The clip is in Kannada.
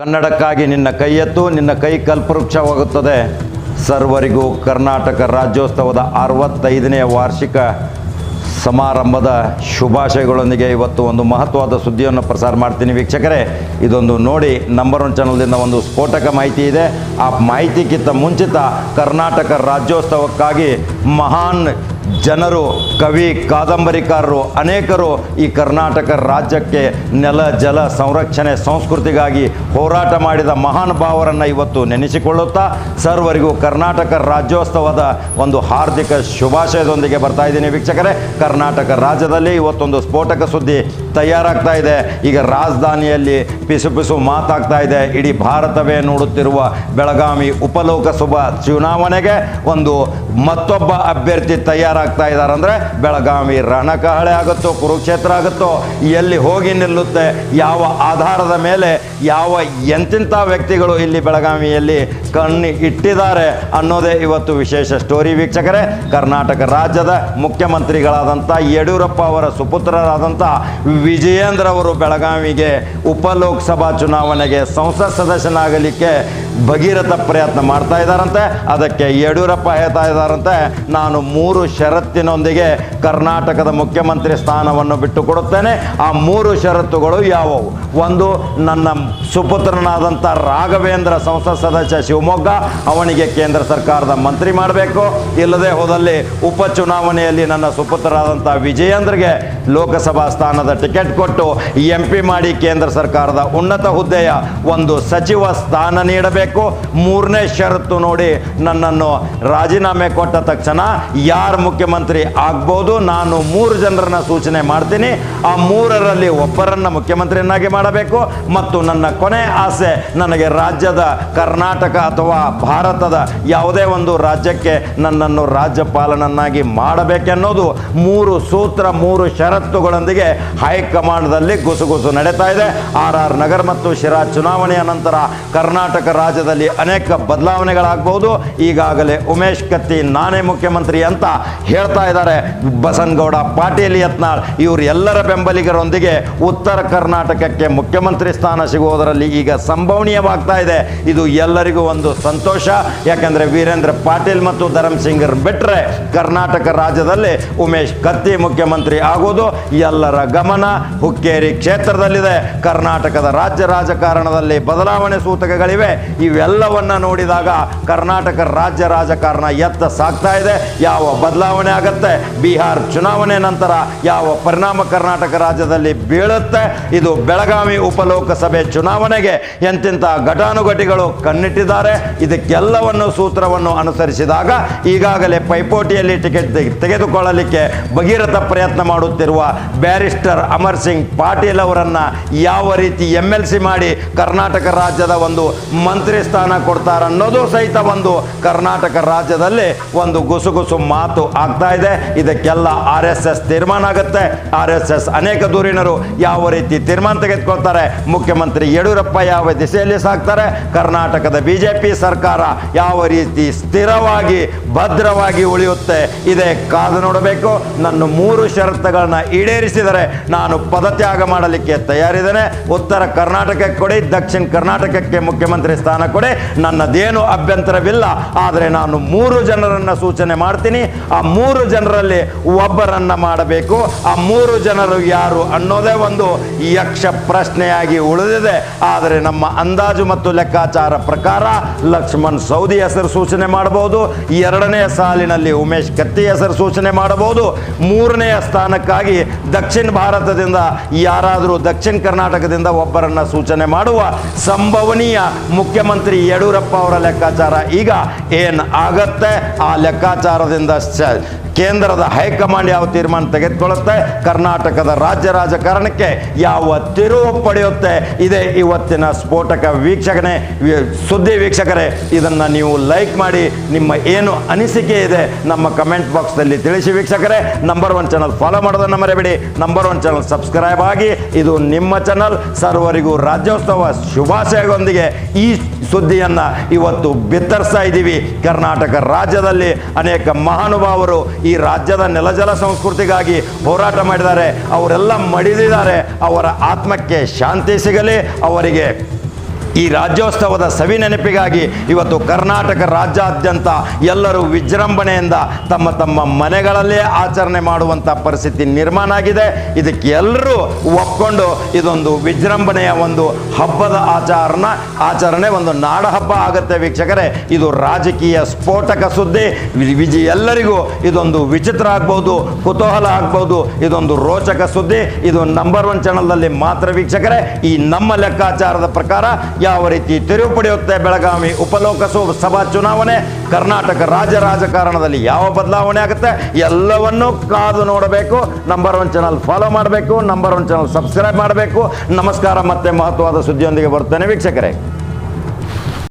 ಕನ್ನಡಕ್ಕಾಗಿ ನಿನ್ನ ಕೈಯತ್ತು, ನಿನ್ನ ಕೈ ಕಲ್ಪವೃಕ್ಷವಾಗುತ್ತದೆ. ಸರ್ವರಿಗೂ ಕರ್ನಾಟಕ ರಾಜ್ಯೋತ್ಸವದ ಅರವತ್ತೈದನೆಯ ವಾರ್ಷಿಕ ಸಮಾರಂಭದ ಶುಭಾಶಯಗಳೊಂದಿಗೆ ಇವತ್ತು ಒಂದು ಮಹತ್ವದ ಸುದ್ದಿಯನ್ನು ಪ್ರಸಾರ ಮಾಡ್ತೀನಿ ವೀಕ್ಷಕರೇ. ಇದೊಂದು ನೋಡಿ ನಂಬರ್ ಒನ್ ಚಾನಲ್ದಿಂದ ಒಂದು ಸ್ಫೋಟಕ ಮಾಹಿತಿ ಇದೆ. ಆ ಮಾಹಿತಿಗಿಂತ ಮುಂಚಿತ ಕರ್ನಾಟಕ ರಾಜ್ಯೋತ್ಸವಕ್ಕಾಗಿ ಮಹಾನ್ ಜನರು, ಕವಿ, ಕಾದಂಬರಿಕಾರರು, ಅನೇಕರು ಈ ಕರ್ನಾಟಕ ರಾಜ್ಯಕ್ಕೆ ನೆಲ, ಜಲ ಸಂರಕ್ಷಣೆ, ಸಂಸ್ಕೃತಿಗಾಗಿ ಹೋರಾಟ ಮಾಡಿದ ಮಹಾನ್ ಭಾವರನ್ನು ಇವತ್ತು ನೆನೆಸಿಕೊಳ್ಳುತ್ತಾ ಸರ್ವರಿಗೂ ಕರ್ನಾಟಕ ರಾಜ್ಯೋತ್ಸವದ ಒಂದು ಹಾರ್ದಿಕ ಶುಭಾಶಯದೊಂದಿಗೆ ಬರ್ತಾ ಇದ್ದೀನಿ. ವೀಕ್ಷಕರೇ, ಕರ್ನಾಟಕ ರಾಜ್ಯದಲ್ಲಿ ಇವತ್ತೊಂದು ಸ್ಫೋಟಕ ಸುದ್ದಿ ತಯಾರಾಗ್ತಾ ಇದೆ. ಈಗ ರಾಜಧಾನಿಯಲ್ಲಿ ಪಿಸು ಪಿಸು ಮಾತಾಗ್ತಾ ಇದೆ. ಇಡೀ ಭಾರತವೇ ನೋಡುತ್ತಿರುವ ಬೆಳಗಾವಿ ಉಪಲೋಕಸಭಾ ಚುನಾವಣೆಗೆ ಒಂದು ಮತ್ತೊಬ್ಬ ಅಭ್ಯರ್ಥಿ ತಯಾರಾಗ್ತಾ ಇದ್ದಾರೆ ಅಂದರೆ ಬೆಳಗಾವಿ ರಣಕಹಳೆ ಆಗುತ್ತೋ, ಕುರುಕ್ಷೇತ್ರ ಆಗುತ್ತೋ, ಎಲ್ಲಿ ಹೋಗಿ ನಿಲ್ಲುತ್ತೆ, ಯಾವ ಆಧಾರದ ಮೇಲೆ ಯಾವ ಎಂತಿಂಥ ವ್ಯಕ್ತಿಗಳು ಇಲ್ಲಿ ಬೆಳಗಾವಿಯಲ್ಲಿ ಕಣ್ಣು ಇಟ್ಟಿದ್ದಾರೆ ಅನ್ನೋದೇ ಇವತ್ತು ವಿಶೇಷ ಸ್ಟೋರಿ ವೀಕ್ಷಕರೇ. ಕರ್ನಾಟಕ ರಾಜ್ಯದ ಮುಖ್ಯಮಂತ್ರಿಗಳಾದಂಥ ಯಡಿಯೂರಪ್ಪ ಅವರ ಸುಪುತ್ರರಾದಂಥ ವಿಜಯೇಂದ್ರ ಅವರು ಬೆಳಗಾವಿಗೆ ಉಪಲೋಕಸಭಾ ಚುನಾವಣೆಗೆ ಸಂಸತ್ ಸದಸ್ಯನಾಗಲಿಕ್ಕೆ ಭಗೀರಥ ಪ್ರಯತ್ನ ಮಾಡ್ತಾ ಇದ್ದಾರಂತೆ. ಅದಕ್ಕೆ ಯಡಿಯೂರಪ್ಪ ಹೇಳ್ತಾ ಇದ್ದಾರಂತೆ, ನಾನು ಮೂರು ಷರತ್ತಿನೊಂದಿಗೆ ಕರ್ನಾಟಕದ ಮುಖ್ಯಮಂತ್ರಿ ಸ್ಥಾನವನ್ನು ಬಿಟ್ಟು ಕೊಡುತ್ತೇನೆ ಆ ಮೂರು ಷರತ್ತುಗಳು ಯಾವುವು? ಒಂದು, ನನ್ನ ಸುಪುತ್ರನಾದಂಥ ರಾಘವೇಂದ್ರ ಸಂಸತ್ ಸದಸ್ಯ ಶಿವಮೊಗ್ಗ, ಅವನಿಗೆ ಕೇಂದ್ರ ಸರ್ಕಾರದ ಮಂತ್ರಿ ಮಾಡಬೇಕು. ಇಲ್ಲದೆ ಹೋದಲ್ಲಿ ಉಪಚುನಾವಣೆಯಲ್ಲಿ ನನ್ನ ಸುಪುತ್ರರಾದಂಥ ವಿಜಯೇಂದ್ರಗೆ ಲೋಕಸಭಾ ಸ್ಥಾನದ ಟಿಕೆಟ್ ಕೊಟ್ಟು ಎಂ ಪಿ ಮಾಡಿ ಕೇಂದ್ರ ಸರ್ಕಾರದ ಉನ್ನತ ಹುದ್ದೆಯ ಒಂದು ಸಚಿವ ಸ್ಥಾನ ನೀಡಬೇಕು. ಮೂರನೇ ಷರತ್ತು ನೋಡಿ ನನ್ನನ್ನು ರಾಜೀನಾಮೆ ಕೊಟ್ಟ ತಕ್ಷಣ ಯಾರು ಮುಖ್ಯಮಂತ್ರಿ ಆಗ್ಬೋದು? ನಾನು ಮೂರು ಜನರನ್ನ ಸೂಚನೆ ಮಾಡ್ತೀನಿ. ಆ ಮೂರರಲ್ಲಿ ಒಬ್ಬರನ್ನ ಮುಖ್ಯಮಂತ್ರಿಯನ್ನಾಗಿ ಮಾಡಬೇಕು. ಮತ್ತು ನನ್ನ ಕೊನೆ ಆಸೆ, ನನಗೆ ರಾಜ್ಯದ ಕರ್ನಾಟಕ ಅಥವಾ ಭಾರತದ ಯಾವುದೇ ಒಂದು ರಾಜ್ಯಕ್ಕೆ ನನ್ನನ್ನು ರಾಜ್ಯಪಾಲನನ್ನಾಗಿ ಮಾಡಬೇಕೆನ್ನೋದು. ಮೂರು ಸೂತ್ರ, ಮೂರು ಷರತ್ತುಗಳೊಂದಿಗೆ ಹೈಕಮಾಂಡ್ದಲ್ಲಿ ಗುಸುಗುಸು ನಡೀತಾ ಇದೆ. ಆರ್ ಆರ್ ನಗರ್ ಮತ್ತು ಶಿರಾ ಚುನಾವಣೆಯ ನಂತರ ಕರ್ನಾಟಕ ರಾಜ್ಯದಲ್ಲಿ ಅನೇಕ ಬದಲಾವಣೆಗಳಾಗಬಹುದು. ಈಗಾಗಲೇ ಉಮೇಶ್ ಕತ್ತಿ ನಾನೇ ಮುಖ್ಯಮಂತ್ರಿ ಅಂತ ಹೇಳ್ತಾ ಇದ್ದಾರೆ. ಬಸನಗೌಡ, ಪಾಟೀಲ್, ಯತ್ನಾಳ್ ಇವರು ಎಲ್ಲರ ಬೆಂಬಲಿಗರೊಂದಿಗೆ ಉತ್ತರ ಕರ್ನಾಟಕಕ್ಕೆ ಮುಖ್ಯಮಂತ್ರಿ ಸ್ಥಾನ ಸಿಗುವುದರಲ್ಲಿ ಈಗ ಸಂಭವನೀಯವಾಗ್ತಾ ಇದೆ. ಇದು ಎಲ್ಲರಿಗೂ ಒಂದು ಸಂತೋಷ. ಯಾಕಂದ್ರೆ ವೀರೇಂದ್ರ ಪಾಟೀಲ್ ಮತ್ತು ಧರಮ್ ಸಿಂಗ್ ಬಿಟ್ಟರೆ ಕರ್ನಾಟಕ ರಾಜ್ಯದಲ್ಲಿ ಉಮೇಶ್ ಕತ್ತಿ ಮುಖ್ಯಮಂತ್ರಿ ಆಗೋದು ಎಲ್ಲರ ಗಮನ. ಹುಕ್ಕೇರಿ ಕ್ಷೇತ್ರದಲ್ಲಿದೆ. ಕರ್ನಾಟಕದ ರಾಜ್ಯ ರಾಜಕಾರಣದಲ್ಲಿ ಬದಲಾವಣೆ ಸೂತಕಗಳಿವೆ. ಇವೆಲ್ಲವನ್ನು ನೋಡಿದಾಗ ಕರ್ನಾಟಕ ರಾಜ್ಯ ರಾಜಕಾರಣ ಎತ್ತ ಸಾಗ್ತಾ ಇದೆ. ಯಾವ ಬದಲಾವಣೆ ಆಗತ್ತೆ? ಬಿಹಾರ್ ಚುನಾವಣೆ ನಂತರ ಯಾವ ಪರಿಣಾಮ ಕರ್ನಾಟಕ ರಾಜ್ಯದಲ್ಲಿ ಬೀಳುತ್ತೆ? ಇದು ಬೆಳಗಾವಿ ಉಪಲೋಕಸಭೆ ಚುನಾವಣೆಗೆ ಎಂತಿಂತ ಘಟಾನುಘಟಿಗಳು ಕಣ್ಣಿಟ್ಟಿದ್ದಾರೆ. ಇದಕ್ಕೆಲ್ಲವನ್ನು ಸೂತ್ರವನ್ನು ಅನುಸರಿಸಿದಾಗ ಈಗಾಗಲೇ ಪೈಪೋಟಿಯಲ್ಲಿ ಟಿಕೆಟ್ ತೆಗೆದುಕೊಳ್ಳಲಿಕ್ಕೆ ಭಗೀರಥ ಪ್ರಯತ್ನ ಮಾಡುತ್ತಿರುವ ಬ್ಯಾರಿಸ್ಟರ್ ಅಮರ್ ಸಿಂಗ್ ಪಾಟೀಲ್ ಅವರನ್ನ ಯಾವ ರೀತಿ ಎಂ ಎಲ್ ಸಿ ಮಾಡಿ ಕರ್ನಾಟಕ ರಾಜ್ಯದ ಒಂದು ಮಂತ್ರಿ ಸ್ಥಾನ ಕೊಡ್ತಾರನ್ನೋದು ಸಹಿತ ಒಂದು ಕರ್ನಾಟಕ ರಾಜ್ಯದಲ್ಲಿ ಒಂದು ಗುಸುಗುಸು ಮಾತು ಆಗ್ತಾ ಇದೆ. ಇದಕ್ಕೆಲ್ಲ ಆರ್ ಎಸ್ ಎಸ್ ತೀರ್ಮಾನ ಆಗುತ್ತೆ. ಆರ್ ಎಸ್ ಎಸ್ ಅನೇಕ ದೂರಿನರು ಯಾವ ರೀತಿ ತೀರ್ಮಾನ ತೆಗೆದುಕೊಳ್ತಾರೆ? ಮುಖ್ಯಮಂತ್ರಿ ಯಡಿಯೂರಪ್ಪ ಯಾವ ದಿಸೆಯಲ್ಲಿ ಸಾಕ್ತಾರೆ? ಕರ್ನಾಟಕದ ಬಿಜೆಪಿ ಸರ್ಕಾರ ಯಾವ ರೀತಿ ಸ್ಥಿರವಾಗಿ, ಭದ್ರವಾಗಿ ಉಳಿಯುತ್ತೆ? ಇದೇ ಕಾದು ನೋಡಬೇಕು. ನನ್ನ ಮೂರು ಷರತ್ತುಗಳನ್ನ ಈಡೇರಿಸಿದರೆ ನಾನು ಪದತ್ಯಾಗ ಮಾಡಲಿಕ್ಕೆ ತಯಾರಿದ್ದೇನೆ. ಉತ್ತರ ಕರ್ನಾಟಕಕ್ಕೆ ಕೊಡಿ, ದಕ್ಷಿಣ ಕರ್ನಾಟಕಕ್ಕೆ ಮುಖ್ಯಮಂತ್ರಿ ಸ್ಥಾನ ಕೊಡಿ. ನನ್ನದೇನು ಅಭ್ಯಂತರವಿಲ್ಲ, ಆದರೆ ನಾನು ಮೂರು ಜನರನ್ನು ಸೂಚನೆ ಮಾಡ್ತೀನಿ. ಆ ಮೂರು ಜನರಲ್ಲಿ ಒಬ್ಬರನ್ನ ಮಾಡಬೇಕು. ಆ ಮೂರು ಜನರು ಯಾರು ಅನ್ನೋದೇ ಒಂದು ಯಕ್ಷ ಪ್ರಶ್ನೆಯಾಗಿ ಉಳಿದಿದೆ. ಆದರೆ ನಮ್ಮ ಅಂದಾಜು ಮತ್ತು ಲೆಕ್ಕಾಚಾರ ಪ್ರಕಾರ ಲಕ್ಷ್ಮಣ್ ಸೌದಿ ಹೆಸರು ಸೂಚನೆ ಮಾಡಬಹುದು. ಎರಡನೇ ಸಾಲಿನಲ್ಲಿ ಉಮೇಶ್ ಕತ್ತಿ ಹೆಸರು ಸೂಚನೆ ಮಾಡಬಹುದು. ಮೂರನೆಯ ಸ್ಥಾನಕ್ಕಾಗಿ ದಕ್ಷಿಣ ಭಾರತದಿಂದ ಯಾರಾದರೂ ದಕ್ಷಿಣ ಕರ್ನಾಟಕದಿಂದ ಒಬ್ಬರನ್ನ ಸೂಚನೆ ಮಾಡುವ ಸಂಭವನೀಯ ಮುಖ್ಯಮಂತ್ರಿ ಯಡಿಯೂರಪ್ಪ ಅವರ ಲೆಕ್ಕಾಚಾರ ಈಗ ಏನು ಆಗತ್ತೆ? ಆ ಲೆಕ್ಕಾಚಾರದಿಂದ ಕೇಂದ್ರದ ಹೈಕಮಾಂಡ್ ಯಾವ ತೀರ್ಮಾನ ತೆಗೆದುಕೊಳ್ಳುತ್ತೆ? ಕರ್ನಾಟಕದ ರಾಜ್ಯ ರಾಜಕಾರಣಕ್ಕೆ ಯಾವ ತಿರುವು ಪಡೆಯುತ್ತೆ? ಇದೇ ಇವತ್ತಿನ ಸ್ಫೋಟಕ ವೀಕ್ಷಕನೇ ಸುದ್ದಿ ವೀಕ್ಷಕರೇ, ಇದನ್ನು ನೀವು ಲೈಕ್ ಮಾಡಿ, ನಿಮ್ಮ ಏನು ಅನಿಸಿಕೆ ಇದೆ ನಮ್ಮ ಕಮೆಂಟ್ ಬಾಕ್ಸ್ನಲ್ಲಿ ತಿಳಿಸಿ ವೀಕ್ಷಕರೇ. ನಂಬರ್ ಒನ್ ಚಾನಲ್ ಫಾಲೋ ಮಾಡೋದನ್ನು ಮರೆಯಬೇಡಿ. ನಂಬರ್ ಒನ್ ಚಾನಲ್ ಸಬ್ಸ್ಕ್ರೈಬ್ ಆಗಿ, ಇದು ನಿಮ್ಮ ಚಾನಲ್ ಸರ್ವರಿಗೂ ರಾಜ್ಯೋತ್ಸವ ಶುಭಾಶಯಗಳೊಂದಿಗೆ ಈ ಸುದ್ದಿಯನ್ನು ಇವತ್ತು ಬಿತ್ತರಿಸ್ತಾ ಇದ್ದೀವಿ. ಕರ್ನಾಟಕ ರಾಜ್ಯದಲ್ಲಿ ಅನೇಕ ಮಹಾನುಭಾವರು ಈ ರಾಜ್ಯದ ನೆಲಜಲ ಸಂಸ್ಕೃತಿಗಾಗಿ ಹೋರಾಟ ಮಾಡಿದ್ದಾರೆ. ಅವರೆಲ್ಲ ಮಡಿದಿದ್ದಾರೆ. ಅವರ ಆತ್ಮಕ್ಕೆ ಶಾಂತಿ ಸಿಗಲಿ. ಅವರಿಗೆ ಈ ರಾಜ್ಯೋತ್ಸವದ ಸವಿ ನೆನಪಿಗಾಗಿ ಇವತ್ತು ಕರ್ನಾಟಕ ರಾಜ್ಯಾದ್ಯಂತ ಎಲ್ಲರೂ ವಿಜೃಂಭಣೆಯಿಂದ ತಮ್ಮ ತಮ್ಮ ಮನೆಗಳಲ್ಲೇ ಆಚರಣೆ ಮಾಡುವಂಥ ಪರಿಸ್ಥಿತಿ ನಿರ್ಮಾಣ ಆಗಿದೆ. ಇದಕ್ಕೆ ಎಲ್ಲರೂ ಒಪ್ಕೊಂಡು ಇದೊಂದು ವಿಜೃಂಭಣೆಯ ಒಂದು ಹಬ್ಬದ ಆಚರಣ, ಆಚರಣೆ ಒಂದು ನಾಡ ಹಬ್ಬ ಆಗುತ್ತೆ ವೀಕ್ಷಕರೇ. ಇದು ರಾಜಕೀಯ ಸ್ಫೋಟಕ ಸುದ್ದಿ. ವಿಜಿ ಎಲ್ಲರಿಗೂ ಇದೊಂದು ವಿಚಿತ್ರ ಆಗ್ಬೋದು, ಕುತೂಹಲ ಆಗ್ಬೋದು, ಇದೊಂದು ರೋಚಕ ಸುದ್ದಿ. ಇದು ನಂಬರ್ ಒನ್ ಚಾನಲ್ನಲ್ಲಿ ಮಾತ್ರ ವೀಕ್ಷಕರೇ. ಈ ನಮ್ಮ ಲೆಕ್ಕಾಚಾರದ ಪ್ರಕಾರ ಯಾವ ರೀತಿ ತಿರುವು ಪಡೆಯುತ್ತೆ ಬೆಳಗಾವಿ ಉಪಲೋಕಸಭಾ ಸಭಾ ಚುನಾವಣೆ? ಕರ್ನಾಟಕ ರಾಜ್ಯ ರಾಜಕಾರಣದಲ್ಲಿ ಯಾವ ಬದಲಾವಣೆ ಆಗುತ್ತೆ? ಎಲ್ಲವನ್ನೂ ಕಾದು ನೋಡಬೇಕು. ನಂಬರ್ ಒನ್ ಚಾನಲ್ ಫಾಲೋ ಮಾಡಬೇಕು. ನಂಬರ್ ಒನ್ ಚಾನಲ್ ಸಬ್ಸ್ಕ್ರೈಬ್ ಮಾಡಬೇಕು. ನಮಸ್ಕಾರ ಮತ್ತೆ ಮಹತ್ವದ ಸುದ್ದಿಯೊಂದಿಗೆ ಬರ್ತೇನೆ ವೀಕ್ಷಕರೇ.